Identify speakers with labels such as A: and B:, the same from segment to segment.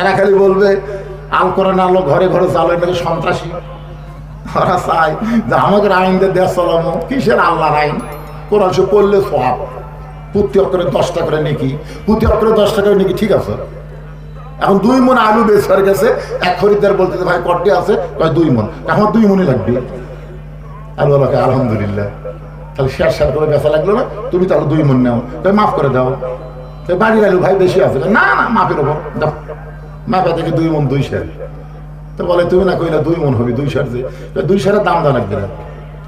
A: এরা খালি বলবে, আল করে না আলো ঘরে ঘরে চালো নাকি সন্ত্রাসী? ওরা চায় যে আমাদের আইন দিয়ে চালামো কিসের আল্লাহর আইন? কোরআন সে পড়লে সব প্রতি অক্ষরে দশটা করে নাকি। প্রতি অক্ষরে দশটা করে নাকি, ঠিক আছে? এখন দুই মন আলু বেশ হয়ে গেছে। এক খরিদ্দার বলতে ভাই কটে আছে? কয়, দুই মন। এখন দুই মনই লাগবে। আলু আমাকে আলহামদুলিল্লাহ। তাহলে শেয়ার শেয়ার করে বেচা লাগল না? তুমি তাহলে দুই মন নাও। তাই মাফ করে দাও। তাই বাড়ির আলু ভাই বেশি আছে। না না মাপের ওপর। দাও মাপে থেকে দুই মন দুই শেয়ার তো বলে, তুমি না কইলা দুই মন হবে, দুই শেয়ার যে দুই শেয়ারের দাম দাও লাগবে না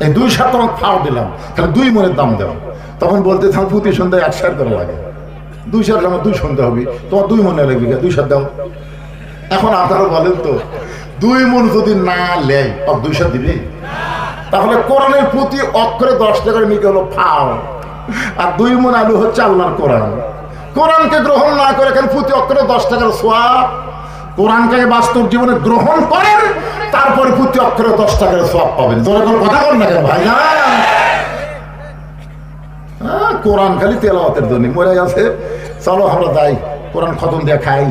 A: এই দুই শেয়ার তোমাকে ফাও দিলাম, তাহলে দুই মনের দাম দাও। তখন বলতে থাম প্রতি সন্ধ্যায় এক শেয়ার করে লাগে। দুই শেয়ার আমার দুই সন্ধ্যা হবে, তোমার দুই মনে লাগবে দুই শেয়ার দাও। এখন আপনারা বলেন তো, দুই মন যদি না লেয় আর দুইশো দিবি? তাহলে কোরআনের প্রতি অক্ষরে দশ টাকার নিকে হলো ফাও আর দুই মন আলু হচ্ছে আল্লাহর কোরআন। কোরআনকে গ্রহণ না করে এখানে প্রতি অক্ষরে দশ টাকার সোয়াব? কোরআনকে বাস্তব জীবনে গ্রহণ করেন তারপরে প্রতি অক্ষরে দশ টাকার সোয়াব পাবেন। তোরা কোনো কথা বল না কেন ভাই? না হ্যাঁ, কোরআন খালি তেলাওয়াতের জন্য। মরে গেছে চলো আমরা যাই। কোরআন খতম দিয়ে খাই।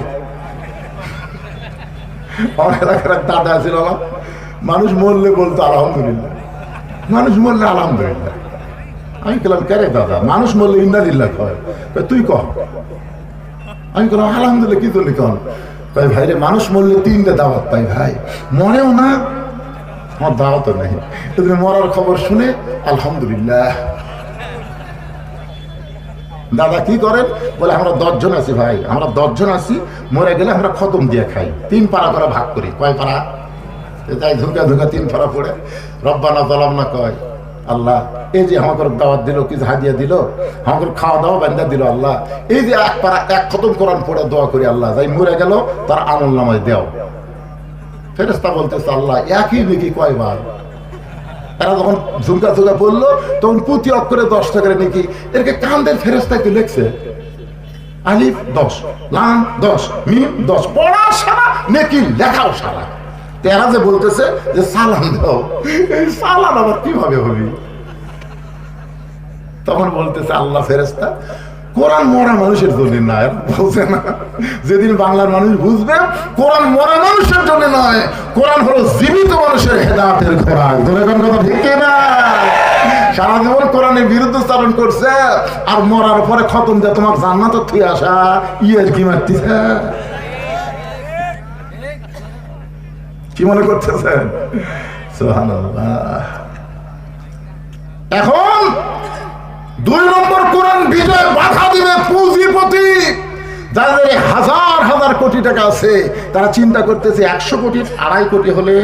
A: এলাকার দাদা ছিল না মানুষ মরলে বলতো আলহামদুলিল্লাহ। মানুষ মরলে আলহামদুলিল্লাহ। আমি বললাম কে রে দাদা? মানুষ মরলে ইন্দালিল্লাহ কয়। তুই কহ। আমি বললাম আলহামদুলিল্লাহ কি তুলি কন? কয় ভাই রে, মানুষ মরলে তিনটে দাওয়াত পাই ভাই। মরেও না, আমার দাওয়াতও নেই। তুমি মরার খবর শুনে, আলহামদুলিল্লাহ। দাদা কি করেন? বলে, আমরা দশজন আছি ভাই। আমরা দশজন আছি, মরে গেলে আমরা খতম দিয়ে খাই। তিন পাড়া করে ভাগ করি। কয় পাড়া? তাই ধুকা ধুকা তিন পাড়া পড়ে। রব্বানা তলাম না কয় আল্লাহ। এই যে আমাকে দাওয়াত দিল কি হাদিয়া দিল আমাকে খাওয়া দাওয়া বান্ধা দিল আল্লাহ। এই যে এক পারা, এক খতম কোরআন পড়ে দোয়া করি আল্লাহ, যাই মরে গেল, তার আমল নামায় দেও। ফেরেস্তা বলতেছে, আল্লাহ, একই নাকি কয়বার? এরা যখন ঝুমকা ঝুমকা বলল, তখন প্রতি অক্ষরে দশ টাকা নাকি। এরকে কান্দের ফেরেস্তায় তো লেখছে। আলিফ দশ, লাম দশ, মিম দশ পড়া সারা, নাকি লেখাও সারা। তেরা যে বলতেছে যে সালাম দাও, এই সালাম আবার কীভাবে হবি? তখন বলতেছে, আল্লাহ ফেরেস্তা কোরআন মরা মানুষের জন্য নয়। বলছে না। যেদিন বাংলার মানুষ বুঝবে, কোরআন মরা মানুষের জন্য নয়। কোরআন হলো জীবিত মানুষের হেদাতের খোরাক ঠিক না সারা জীবন কোরআনের বিরুদ্ধে করছে, আর মরার পরে খতম দিয়ে তোমার জান্নাত আসা। ইয়ের কি মারতেছে? কি মনে সুবহানাল্লাহ। এখন দুই নম্বর কোরআন বিজয় বাধা দিবে পুঁজিপতি। যাদের হাজার হাজার কোটি টাকা আছে, তারা চিন্তা করতেছে একশো কোটি, আড়াই কোটি হলে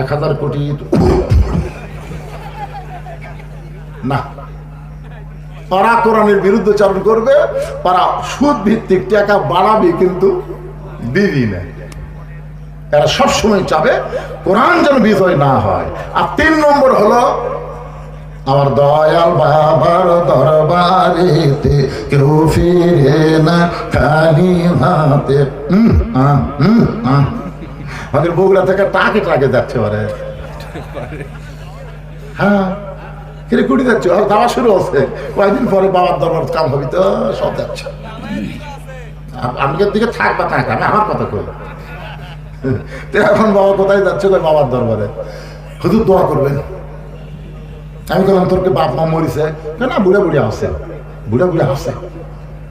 A: এক হাজার কোটি না। ওরা কোরআনের বিরুদ্ধে চারণ করবে ওরা সুদ ভিত্তিক টাকা বাড়াবে কিন্তু দিবি না। এরা সবসময় চাবে কোরআন যেন বিজয় না হয়। আর তিন নম্বর হলো আমার দয়াল বাবার দরবারেতে কেউ ফিরে না খালি হাতে। আমাদের বগুড়া থেকে টাকে টাকে যাচ্ছে ওরে। হ্যাঁ কিরে কুড়ি যাচ্ছে, আর দাওয়া শুরু হচ্ছে। কয়েকদিন পরে বাবার দরবার কাম হবি তো, সব যাচ্ছে। আমাদের দিকে থাক বা থাক আমি আমার কথা কই। তো এখন বাবা কোথায় যাচ্ছে বাবার দরবারে? হুজুর দোয়া করবেন। আমি বললাম তোর কি বাপ মা মরিছে? না বুড়া বুড়ি আছে, বুড়া বুড়ি আছে।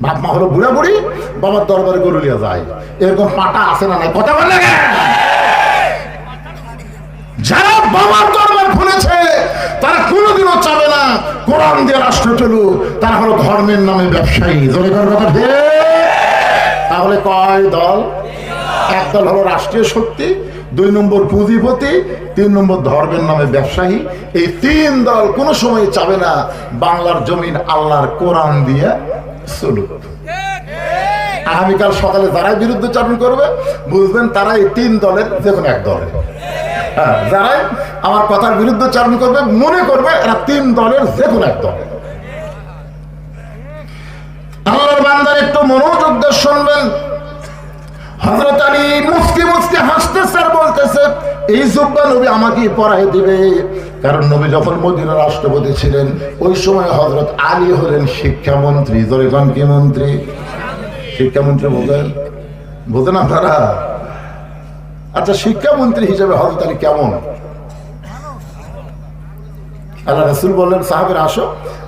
A: বাপ মা হলো বুড়া বুড়ি, বাবার দরবারে গরু লিয়া যায়। এরকম পাটা আছে না নাই? কথা বলে যারা বাবার দরবার খুলেছে, তারা কোনোদিনও চাবে না কোরআন দিয়ে রাষ্ট্র চলুক। তারা হলো ধর্মের নামে ব্যবসায়ী। জোরে কথা তাহলে কয় দল? এক দল হলো রাষ্ট্রীয় শক্তি দুই নম্বর পুঁজিপতি তিন নম্বর ধর্মের নামে ব্যবসায়ী। এই তিন দল কোনো সময় চাবে না বাংলার জমিন আল্লাহর কোরআন দিয়ে চলুক আগামীকাল সকালে যারাই বিরুদ্ধে চারণ করবে বুঝবেন তারা এই তিন দলের যে কোনো এক দলের। হ্যাঁ, যারাই আমার কথার বিরুদ্ধে চারণ করবে মনে করবে এরা তিন দলের যে কোনো এক দলের আল্লাহর বান্দার একটু মনোযোগ শুনবেন। এই জুব্বা নবী আমাকে পড়াই দিবে। কারণ নবী যখন মদিনার রাষ্ট্রপতি ছিলেন, ওই সময় হজরত আলী হলেন শিক্ষামন্ত্রী। জরিগণ কি মন্ত্রী? শিক্ষামন্ত্রী বলেন বোঝেন আপনারা আচ্ছা শিক্ষামন্ত্রী হিসেবে হজরত আলী কেমন? আল্লাহ রসুল বললেন, সাহাবের, আসো।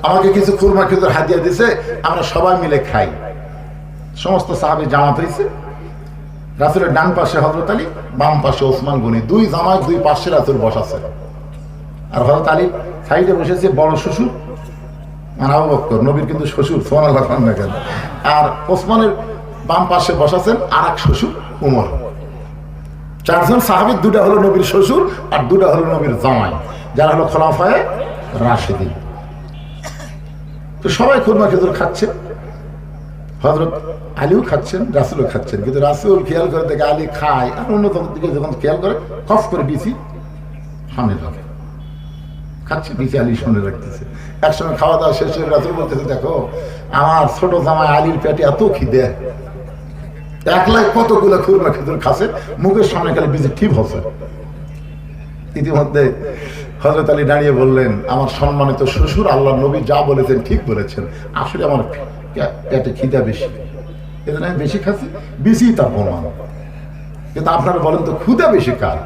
A: আমাকে কিছু খুরমা খেজুর হাদিয়া দিছে, আমরা সবাই মিলে খাই। সমস্ত সাহাবি জামাত হয়েছে রাসুলের ডান পাশে হজরত আলী, বাম পাশে ওসমান গনি। দুই জামাত দুই পাশে রাসুল বসাছে আর হজরত আলী সাইডে বসেছে বড় শ্বশুর আর আবু নবীর কিন্তু শ্বশুর সোমান আল্লাহ কেন। আর ওসমানের বাম পাশে বসাছেন আর এক শ্বশুর, উমর। চারজন সাহাবির দুটা হলো নবীর শ্বশুর আর দুটা হলো নবীর জামাই, যারা হলো খোলাফায় রাশেদিন। তো সবাই খুরমা খেজুর খাচ্ছে। হজরত আলীও খাচ্ছেন, রাসুলও খাচ্ছেন। কিন্তু রাসুল খেয়াল করে দেখে আলী খায়। আর অন্য দিকে যখন খেয়াল করে, কফ করে বিসি সামনে রাখে খাচ্ছে বিসি আলী শুনে রাখতেছে। একসঙ্গে খাওয়া দাওয়া শেষ হয়ে রাসুল বলতেছে, দেখো, আমার ছোট জামাই আলীর পেটে এত খিদে। একলাই কতগুলো খুরমা খেজুর খাসে মুখের সামনে খালি বিজি ঠিক হচ্ছে। ইতিমধ্যে হজরত আলী দাঁড়িয়ে বললেন, আমার সম্মানিত শ্বশুর আল্লাহ নবী যা বলেছেন ঠিক বলেছেন। আসলে আমার পেটে খিদা বেশি। এজন্য আমি বেশি খাচ্ছি, বেশি তার প্রমাণ কিন্তু আপনারা বলেন তো, ক্ষুদা বেশি কার?